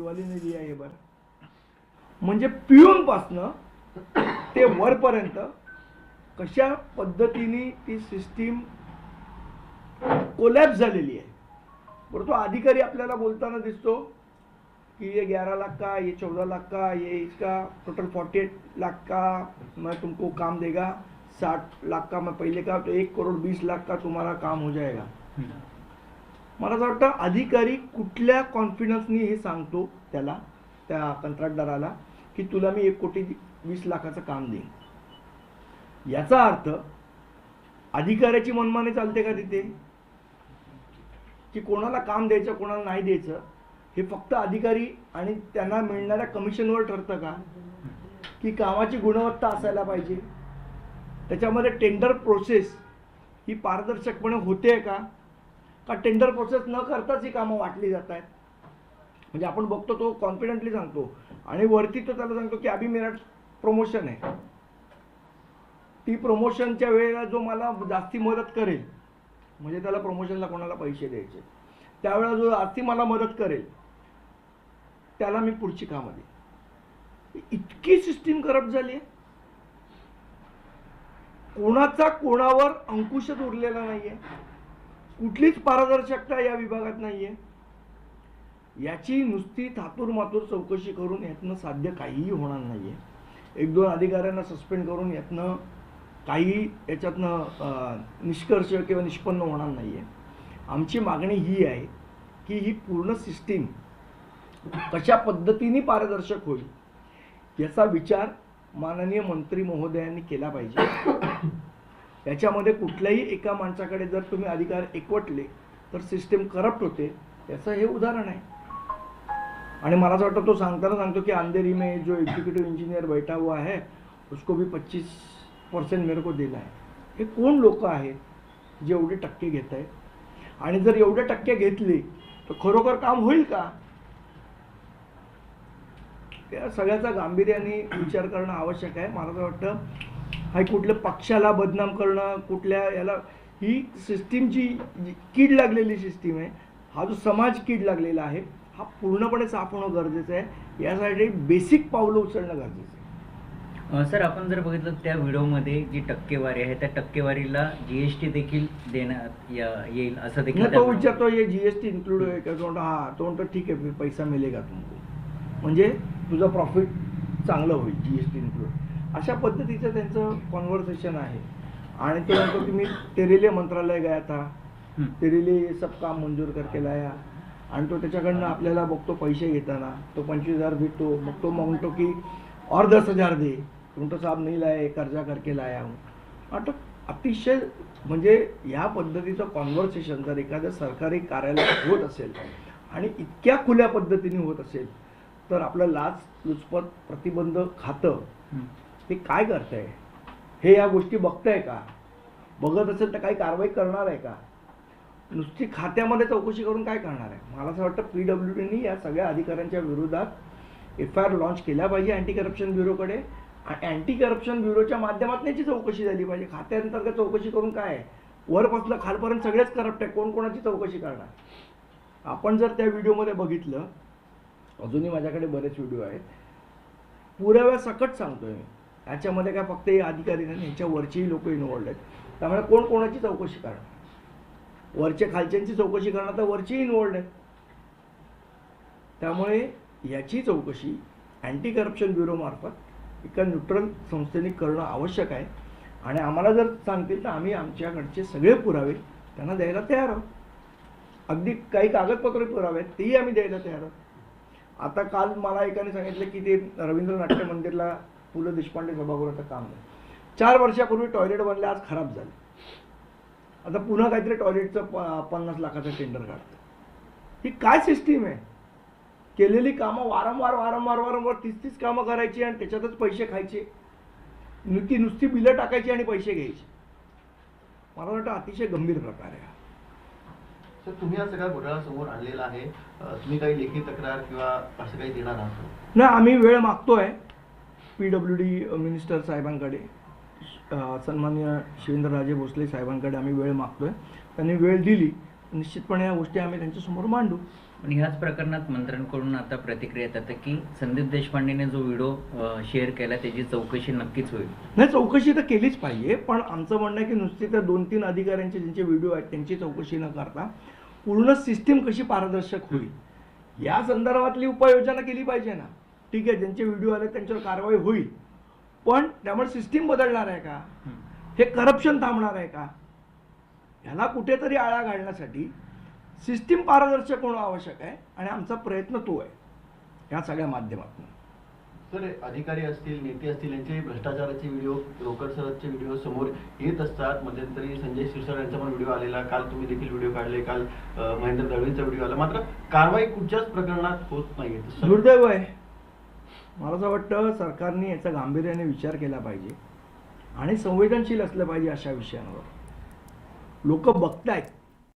दिवाळीने लिहा आहे बरं. म्हणजे पिऊनपासनं ते वरपर्यंत कशा पद्धतीने ती सिस्टीम कोलॅप्स झालेली आहे. बरं तो अधिकारी आपल्याला बोलताना दिसतो कि ये ग्यारह लाख का ये चौदह लाख का ये इसका टोटल फोर्टी एट लाख का मैं तुमको काम देगा साठ लाख का मैं पहले का तो एक करोड बीस लाख का तुम्हारा काम हो जाएगा मला असं वाटतं अधिकारी कुठल्या कॉन्फिडन्सनी हे सांगतो त्याला त्या कंत्राटदाराला की तुला मी एक कोटी वीस लाखाचं काम देईन. याचा अर्थ अधिकाऱ्याची मनमानी चालते का तिथे? की कोणाला काम द्यायचं कोणाला नाही द्यायचं हे फक्त अधिकारी आणि त्यांना मिळणाऱ्या कमिशनवर ठरतं का? की कामाची गुणवत्ता असायला पाहिजे. त्याच्यामध्ये टेंडर प्रोसेस ही पारदर्शकपणे होते का? का टेंडर प्रोसेस न करताच ही कामं वाटली जात आहेत? म्हणजे आपण बघतो तो कॉन्फिडेंटली सांगतो. आणि वरती तो त्याला सांगतो की अभि मेरा प्रमोशन आहे. ती प्रमोशनच्या वेळेला जो मला जास्ती मदत करेल म्हणजे त्याला प्रमोशनला कोणाला पैसे द्यायचे. त्यावेळेला जो जास्ती मला मदत करेल त्याला मी पुढची कामं देईन. इतकी सिस्टीम करप्ट झाली आहे. कोणाचा कोणावर अंकुशच उरलेला नाहीये. कुठलीच पारदर्शकता या विभागात नाही आहे याची नुसती थातूर मातूर चौकशी करून यातनं साध्य काहीही होणार नाही आहे एक दोन अधिकाऱ्यांना सस्पेंड करून यातनं काही याच्यातनं निष्कर्ष किंवा निष्पन्न होणार नाही आहे आमची मागणी ही आहे की ही पूर्ण सिस्टीम कशा पद्धतीने पारदर्शक होईल याचा विचार माननीय मंत्री महोदयांनी केला पाहिजे. याच्यामध्ये कुठल्याही एका माणसाकडे जर तुम्ही अधिकार एकवटले तर सिस्टीम करप्ट होते. याचं हे उदाहरण आहे. आणि मला असं वाटतं तो सांगताना सांगतो की अंधेरी में जो एग्जीक्यूटिव इंजिनियर बैठा हुआ है उसको भी पच्चीस पर्सेंट मेरे को दिला आहे हे कोण लोक आहेत जे एवढे टक्के घेत आहेत? आणि जर एवढे टक्के घेतले तर खरोखर काम होईल का? या सगळ्याचा गांभीर्याने विचार करणं आवश्यक आहे. मला असं वाटतं हा कुठल्या पक्षाला बदनाम करणं कुठल्या याला ही सिस्टीमची जी कीड लागलेली सिस्टीम आहे हा जो समाज कीड लागलेला आहे हा पूर्णपणे साफ होणं गरजेचं आहे. यासाठी बेसिक पावलं उचलणं गरजेचं आहे. सर आपण जर बघितलं त्या व्हिडिओमध्ये जी टक्केवारी आहे त्या टक्केवारीला जीएसटी देखील देण्यात येईल असं देखील तो विचारतो ये जीएसटी इन्क्लूड आहे का? तो हा तो म्हणतो ठीक आहे पैसा मिळेगा तुमको? म्हणजे तुझं प्रॉफिट चांगलं होईल जीएसटी इन्क्लूड अशा पद्धतीचं त्यांचं कॉन्व्हर्सेशन आहे. आणि तो म्हणतो की मी तेरेले मंत्रालय गया था. तेरे लिए ये सब काम मंजूर करके लाया. आणि तो त्याच्याकडनं आपल्याला बघतो पैसे घेताना. तो पंचवीस हजार भेटतो. मग तो मग म्हणतो की और दस हजार दे. म्हणतो साहब नाही लाये कर्जा करके लाया हूँ. आता अतिशय म्हणजे या पद्धतीचं कॉन्व्हर्सेशन जर एखाद्या सरकारी कार्यालयात होत असेल आणि इतक्या खुल्या पद्धतीने होत असेल तर आपलं लाच लुचपत प्रतिबंध खातं. ते हे काय करतंय? हे या गोष्टी बघतंय का? बघत असेल तर काही कारवाई करणार आहे का? नुसती खात्यामध्ये चौकशी करून काय करणार आहे? मला असं वाटतं पी डब्ल्यू डीनी या सगळ्या अधिकाऱ्यांच्या विरोधात एफ आय आर लॉन्च केल्या पाहिजे अँटी करप्शन ब्युरोकडे. आणि अँटी करप्शन ब्युरोच्या माध्यमातून याची चौकशी झाली पाहिजे. खात्याअंतर्गत चौकशी करून काय आहे? वरपासलं खालपर्यंत सगळेच करप्ट आहे. कोण कोणाची चौकशी करणार? आपण जर त्या व्हिडिओमध्ये बघितलं अजूनही माझ्याकडे बरेच व्हिडिओ आहेत. पुराव्या सकट सांगतोय मी. याच्यामध्ये काय फक्त हे अधिकारी नाही यांच्या वरचेही लोक इन्वॉल्ड आहेत. त्यामुळे कोण कोणाची चौकशी करणार? वरच्या खालच्यांची चौकशी करणार तर वरचेही इन्वॉल्ड आहेत. त्यामुळे याची चौकशी अँटी करप्शन ब्युरोमार्फत एका न्यूट्रल संस्थेने करणं आवश्यक आहे. आणि आम्हाला जर सांगतील तर आम्ही आमच्याकडचे सगळे पुरावे त्यांना द्यायला तयार आहोत. अगदी काही कागदपत्र पुरावे आहेत तेही आम्ही द्यायला तयार आहोत. आता काल मला एकाने सांगितलं की ते रवींद्र नाट्य मंदिरला पु ल देशपांडे सभागृहाचं काम आहे चार वर्षापूर्वी टॉयलेट बनले आज खराब झाले. आता पुन्हा काहीतरी टॉयलेटचं प पन्नास लाखाचं टेंडर काढतं ही काय सिस्टीम आहे? केलेली कामं वारंवार वारंवार वारंवार तीस तीस कामं करायची आणि त्याच्यातच पैसे खायचे. नुसती नुसती बिलं टाकायची आणि पैसे घ्यायचे. मला वाटतं अतिशय गंभीर प्रकार आहे. सर तुम्ही हा सगळा घोटाळा समोर आणलेला आहे? तुम्ही काही लेखी तक्रार किंवा असं काही देणार आहात? नाही आम्ही वेळ मागतोय. पी डब्ल्यू डी मिनिस्टर साहेबांकडे अ, सन्माननीय शिवेंद्रराजे भोसले साहेबांकडे आम्ही वेळ मागतोय. त्यांनी वेळ दिली. निश्चितपणे या गोष्टी आम्ही त्यांच्यासमोर मांडू. पण ह्याच प्रकरणात मंत्र्यांकडून आता प्रतिक्रिया येतात की संदीप देशपांडेने जो व्हिडिओ शेअर केला त्याची चौकशी नक्कीच होईल. नाही चौकशी तर केलीच पाहिजे पण आमचं म्हणणं आहे की नुसते त्या दोन तीन अधिकाऱ्यांचे ज्यांचे व्हिडिओ आहेत त्यांची चौकशी न करता पूर्ण सिस्टीम कशी पारदर्शक होईल? या संदर्भातली उपाययोजना केली पाहिजे ना. ठीक आहे ज्यांचे व्हिडिओ आले त्यांच्यावर कारवाई होईल. पण त्यामुळे सिस्टीम बदलणार आहे का? हे करप्शन थांबणार आहे का? ह्याला कुठेतरी आळा घालण्यासाठी सिस्टीम पारदर्शक होणं आवश्यक आहे आणि आमचा प्रयत्न तो आहे. ह्या सगळ्या माध्यमातून. तर अधिकारी असतील नेते असतील यांचे भ्रष्टाचाराचे व्हिडिओ रोकड सरचे व्हिडिओ समोर येत असतात. मध्यंतरी संजय शिरसाट यांचा पण व्हिडिओ आलेला. काल तुम्ही देखील व्हिडिओ काढले. काल महेंद्र दळवींचा व्हिडिओ आला. मात्र कारवाई कुठच्याच प्रकरणात होत सर- दुर्दैव आहे. मला असं वाटतं सरकारने याचा गांभीर्याने विचार केला पाहिजे आणि संवेदनशील असलं पाहिजे अशा विषयांवर. लोक बघतायत.